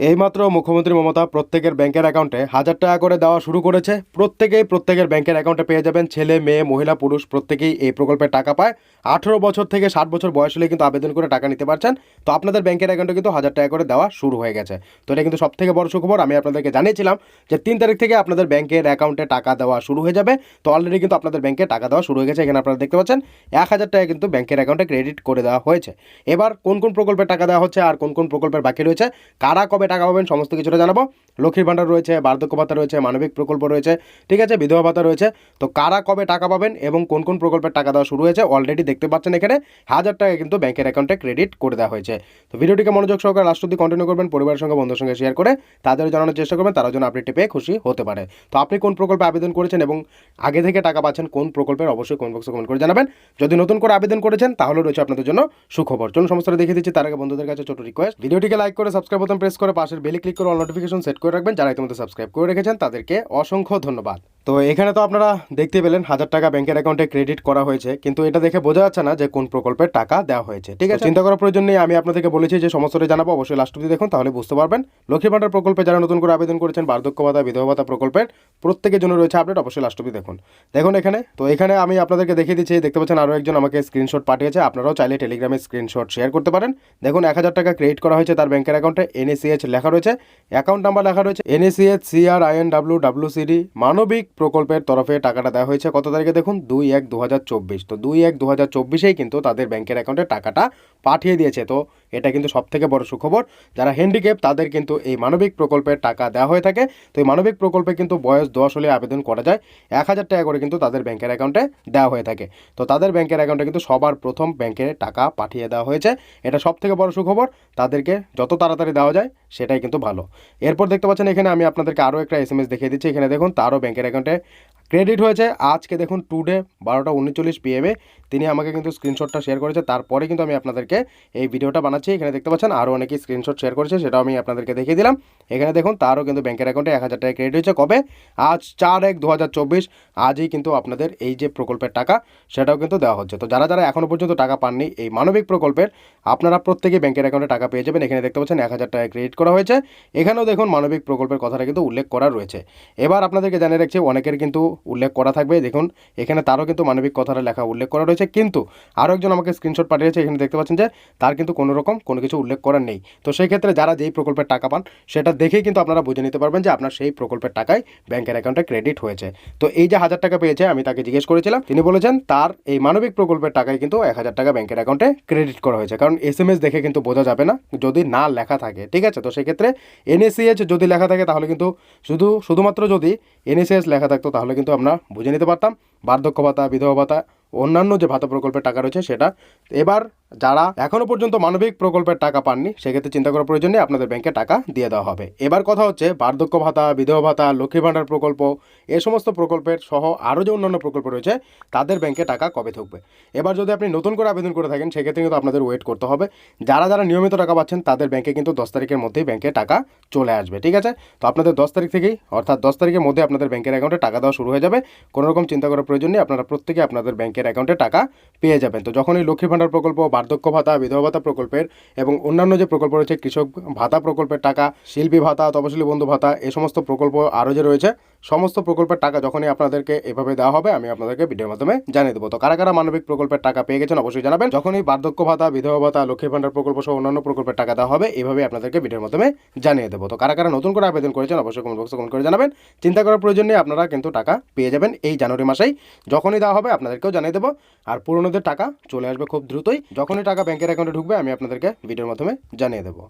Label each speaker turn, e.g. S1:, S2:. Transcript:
S1: এইমাত্র মুখ্যমন্ত্রী মমতা প্রত্যেকের ব্যাংকের অ্যাকাউন্টে হাজার টাকা করে দেওয়া শুরু করেছে। প্রত্যেকেই প্রত্যেকের ব্যাংকের অ্যাকাউন্টে পেয়ে যাবেন ছেলে, মেয়ে, মহিলা, পুরুষ, প্রত্যেকেই এই প্রকল্পের টাকা পায়। আঠেরো বছর থেকে ষাট বছর বয়স হলে কিন্তু আবেদন করে টাকা নিতে পারছেন। তো আপনাদের ব্যাংকের অ্যাকাউন্টে কিন্তু হাজার টাকা করে দেওয়া শুরু হয়ে গেছে। তো এটা কিন্তু সব থেকে বড় সুখবর। আমি আপনাদেরকে জানিয়েছিলাম যে তিন তারিখ থেকে আপনাদের ব্যাংকের অ্যাকাউন্টে টাকা দেওয়া শুরু হয়ে যাবে। তো অলরেডি কিন্তু আপনাদের ব্যাংকে টাকা দেওয়া শুরু হয়ে গেছে। এখানে আপনারা দেখতে পাচ্ছেন, এক হাজার টাকা কিন্তু ব্যাংকের অ্যাকাউন্টে ক্রেডিট করে দেওয়া হয়েছে। এবার কোন কোন প্রকল্পের টাকা দেওয়া হচ্ছে আর কোন কোন প্রকল্পের বাকি রয়েছে, কারা কবে টাকা পাবেন সমস্ত কিছুটা জানাব। লক্ষ্মীর ভাণ্ডার রয়েছে, বার্ধক্য ভাতা রয়েছে, মানবিক প্রকল্প রয়েছে, ঠিক আছে? বিধবা ভাতা রয়েছে। তো কারা কবে টাকা পাবেন এবং কোন কোন প্রকল্পের টাকা দেওয়া শুরু হয়েছে অলরেডি দেখতে পাচ্ছেন এখানে। হাজার টাকা কিন্তু ব্যাংকের অ্যাকাউন্টে ক্রেডিট করে দেওয়া হয়েছে। তো ভিডিওটিকে মনোযোগ সহকারে অব্দি কন্টিনিউ করবেন, পরিবারের সঙ্গে, বন্ধুর সঙ্গে শেয়ার করে তাদের জানানোর চেষ্টা করবেন তারা যেন আপডেটটি পেয়ে খুশি হতে পারে। তো আপনি কোন প্রকল্পে আবেদন করেছেন এবং আগে থেকে টাকা পাচ্ছেন, কোন প্রকল্পের, অবশ্যই কোন বক্সে কমেন্ট করে জানাবেন। যদি নতুন করে আবেদন করেছেন তাহলে রয়েছে আপনাদের জন্য সুখবর। চলুন, সমস্তটা দেখিয়ে দিচ্ছি। তার আগে বন্ধুদের কাছে ছোট রিকোয়েস্ট ভিডিওটিকে লাইক করে সাবস্ক্রাইব বোতাম প্রেস করে পাশের বেলে ক্লিক করে অল নোটিফিকেশন সেট করে রাখবেন যারা ইতিমধ্যে সাবস্ক্রাইব করে রেখেছেন তাদেরকে অসংখ্য ধন্যবাদ। তো এখানে তো আপনারা দেখতে পেলেন হাজার টাকা ব্যাংকের অ্যাকাউন্টে ক্রেডিট করা হয়েছে কিন্তু এটা দেখে বোঝা যাচ্ছে না যে কোন প্রকল্পের টাকা দেওয়া হয়েছে। ঠিক আছে? চিন্তা করার প্রয়োজন নেই আমি আপনাদেরকে বলেছি যে সমস্তটা জানাব অবশ্যই লাস্ট অব্দি দেখুন তাহলে বুঝতে পারবেন। লক্ষ্মী ভাণ্ডার প্রকল্পে যারা নতুন করে আবেদন করেছেন বার্ধক্য ভাতা বিধবা ভাতা প্রকল্পের প্রত্যেকের জন্য রয়েছে আপডেট অবশ্যই লাস্ট অব্দি দেখুন। দেখুন এখানে তো এখানে আমি আপনাদেরকে দেখিয়ে দিচ্ছি দেখতে পাচ্ছেন আরও একজন আমাকে স্ক্রিনশট পাঠিয়েছে আপনারাও চাইলে টেলিগ্রামে স্ক্রিনশট শেয়ার করতে পারেন। দেখুন এক হাজার টাকা ক্রেডিট করা হয়েছে তার ব্যাংকের অ্যাকাউন্টে এনএসিএইচ লেখা রয়েছে অ্যাকাউন্ট নাম্বার লেখা রয়েছে NACH CR IN W W CD মানবিক প্রকল্পের তরফে টাকাটা দেওয়া হয়েছে। কত তারিখে দেখুন? দুই এক দু তো দুই এক দু কিন্তু তাদের ব্যাংকের অ্যাকাউন্টে টাকাটা পাঠিয়ে দিয়েছে। তো এটা কিন্তু সবথেকে বড় সুখবর। যারা হ্যান্ডিক্যাপ তাদের কিন্তু এই মানবিক প্রকল্পের টাকা দেওয়া হয়ে থাকে। তো এই মানবিক প্রকল্পে কিন্তু বয়স দশ হলে আবেদন করা যায়। এক হাজার টাকা করে কিন্তু তাদের ব্যাংকের অ্যাকাউন্টে দেওয়া হয়ে থাকে। তো তাদের ব্যাংকের অ্যাকাউন্টে কিন্তু সবার প্রথম ব্যাংকে টাকা পাঠিয়ে দেওয়া হয়েছে। এটা সব থেকে বড় সুখবর। তাদেরকে যত তাড়াতাড়ি দেওয়া যায়, সেটাই কিন্তু ভালো। এরপর দেখতে পাচ্ছেন, এখানে আমি আপনাদেরকে আরও একটা এস এম এস দেখিয়ে দিচ্ছি। এখানে দেখুন, তারও ব্যাংকের অ্যাকাউন্টে ক্রেডিট হয়েছে। আজকে দেখুন টুডে বারোটা উনচল্লিশ পিএমে তিনি আমাকে কিন্তু স্ক্রিনশটটা শেয়ার করেছে। তারপরে কিন্তু আমি আপনাদেরকে এই ভিডিওটা বানাচ্ছি। এখানে দেখতে পাচ্ছেন আরও অনেকেই স্ক্রিনশট শেয়ার করেছে, সেটাও আমি আপনাদেরকে দেখিয়ে দিলাম। এখানে দেখুন, তারও কিন্তু ব্যাংকের অ্যাকাউন্টে এক হাজার টাকা ক্রেডিট হয়েছে। কবে? আজ চার এক দু আজই কিন্তু আপনাদের এই যে প্রকল্পের টাকা, সেটাও কিন্তু দেওয়া হচ্ছে। তো যারা যারা এখনও পর্যন্ত টাকা পাননি এই মানবিক প্রকল্পের, আপনারা প্রত্যেকেই ব্যাংকের অ্যাকাউন্টে টাকা পেয়ে যাবেন। এখানে দেখতে পাচ্ছেন এক হাজার টাকা ক্রেডিট করা হয়েছে। এখানেও দেখুন, মানবিক প্রকল্পের কথাটা কিন্তু উল্লেখ করা রয়েছে। এবার আপনাদেরকে জানিয়ে রাখছি, অনেকের কিন্তু উল্লেখ করা থাকবে। দেখুন, এখানে তারও কিন্তু মানবিক কথাটা লেখা উল্লেখ করা রয়েছে। কিন্তু আরও একজন আমাকে স্ক্রিনশট পাঠিয়েছে। এখানে দেখতে পাচ্ছেন যে, তার কিন্তু কোনো রকম কোনো কিছু উল্লেখ করার নেই। তো সেই ক্ষেত্রে যারা যেই প্রকল্পের টাকা পান, সেটা দেখেই কিন্তু আপনারা বুঝে নিতে পারবেন যে আপনার সেই প্রকল্পের টাকায় ব্যাংকের অ্যাকাউন্টে ক্রেডিট হয়েছে। তো এই যে হাজার টাকা পেয়েছে, আমি তাকে জিজ্ঞেস করেছিলাম, তিনি বলেছেন তার এই মানবিক প্রকল্পের টাকায় কিন্তু এক হাজার টাকা ব্যাংকের অ্যাকাউন্টে ক্রেডিট করা হয়েছে। কারণ এস এম এস দেখে কিন্তু বোঝা যাবে না, যদি না লেখা থাকে, ঠিক আছে? তো সেক্ষেত্রে এনএসিএইচ যদি লেখা থাকে, তাহলে কিন্তু শুধু, শুধুমাত্র যদি এনএসিএস লেখা থাকতো, তাহলে কিন্তু আমরা বুঝে নিতে পারতাম। বার্ধক্য ভাতা, বিধবা ভাতা, অন্যান্য যে ভাতা প্রকল্পের টাকা রয়েছে, সেটা এবার যারা এখনও পর্যন্ত মানবিক প্রকল্পের টাকা পাননি, সেক্ষেত্রে চিন্তা করার প্রয়োজন নেই, আপনাদের ব্যাংকে টাকা দিয়ে দেওয়া হবে। এবার কথা হচ্ছে বার্ধক্য ভাতা, বিধবা ভাতা লক্ষ্মী ভাণ্ডার প্রকল্প, এ সমস্ত প্রকল্পের সহ আরও যে অন্যান্য প্রকল্প রয়েছে, তাদের ব্যাংকে টাকা কবে থাকবে এবার যদি আপনি নতুন করে আবেদন করে থাকেন, সেক্ষেত্রে কিন্তু আপনাদের ওয়েট করতে হবে। যারা যারা নিয়মিত টাকা পাচ্ছেন, তাদের ব্যাংকে কিন্তু দশ তারিখের মধ্যেই ব্যাংকে টাকা চলে আসবে, ঠিক আছে? তো আপনাদের দশ তারিখ থেকেই, অর্থাৎ দশ তারিখের মধ্যে আপনাদের ব্যাংকের অ্যাকাউন্টে টাকা দেওয়া শুরু হয়ে যাবে। কোনো রকম চিন্তা করার প্রয়োজন নেই, আপনারা প্রত্যেকে আপনাদের ব্যাংকের অ্যাকাউন্টে টাকা পেয়ে যাবেন। তো যখন এই লক্ষ্মী ভাণ্ডার প্রকল্প বার্ধক্য ভাতা, বিধবা ভাতা প্রকল্পের এবং অন্যান্য যে প্রকল্প রয়েছে, কৃষক ভাতা প্রকল্পের টাকা, শিল্পী ভাতা, তপশিলি বন্ধু ভাতা, এ সমস্ত প্রকল্প আরও যে রয়েছে সমস্ত প্রকল্পের টাকা যখনই আপনাদেরকে এভাবে দেওয়া হবে, আমি আপনাদেরকে ভিডিওর মাধ্যমে জানিয়ে দেবো। তো কারা কারা মানবিক প্রকল্পের টাকা পেয়ে গেছেন অবশ্যই জানাবেন। যখনই বার্ধক্য ভাতা, বিধবা ভাতা, লক্ষ্মী ভাণ্ডার প্রকল্প সহ অন্যান্য প্রকল্পের টাকা দেওয়া হবে, এভাবে আপনাদেরকে ভিডিওর মাধ্যমে জানিয়ে দেবো। তো কারা কারা নতুন করে আবেদন করেছেন অবশ্যই কমেন্ট বক্সে কমেন্ট করে জানাবেন। চিন্তা করার প্রয়োজন নেই, আপনারা কিন্তু টাকা পেয়ে যাবেন এই জানুয়ারি মাসেই। যখনই দেওয়া হবে, আপনাদেরকেও জানিয়ে দেবো। আর পুরনোদের টাকা চলে আসবে খুব দ্রুতই। যখনই টাকা ব্যাংকের অ্যাকাউন্টে ঢুকবে, আমি আপনাদেরকে ভিডিওর মাধ্যমে জানিয়ে দেবো।